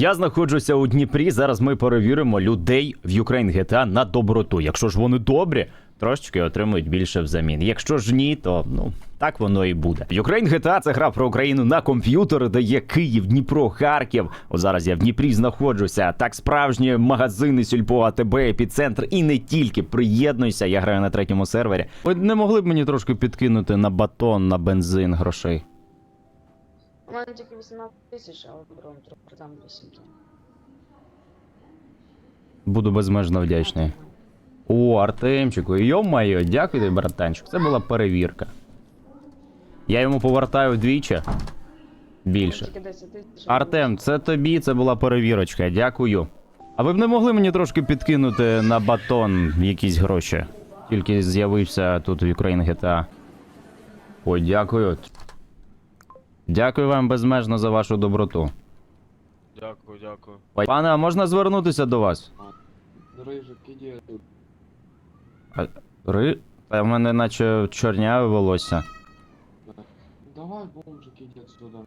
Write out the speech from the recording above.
Я знаходжуся у Дніпрі. Зараз ми перевіримо людей в Ukraine GTA на доброту. Якщо ж вони добрі, трошечки отримують більше взамін. Якщо ж ні, то ну так воно і буде. Ukraine GTA – це гра про Україну на комп'ютери, де є Київ, Дніпро, Харків. От зараз я в Дніпрі знаходжуся. Так справжні магазини, сільпо, АТБ, епіцентр і не тільки. Приєднуйся, я граю на третьому сервері. Ви не могли б мені трошки підкинути на батон, на бензин грошей? У мене тільки 18 тисяч, але потім продам 8 тонн. Буду безмежно вдячний. О, Артемчику, йо-моє, дякую тобі, братанчик. Це була перевірка. Я йому повертаю вдвічі. Більше. Тільки 10 тисяч. Артем, це тобі, це була перевірочка, дякую. А ви б не могли мені трошки підкинути на батон якісь гроші? Тільки з'явився тут в Ukraine GTA. Ой, дякую. Дякую вам безмежно за вашу доброту. Дякую, дякую. Пане, а можна звернутися до вас? Рижик, иди тут. Ри. Та в мене наче чорняве волосся. Давай, бомжик, іди отсюда.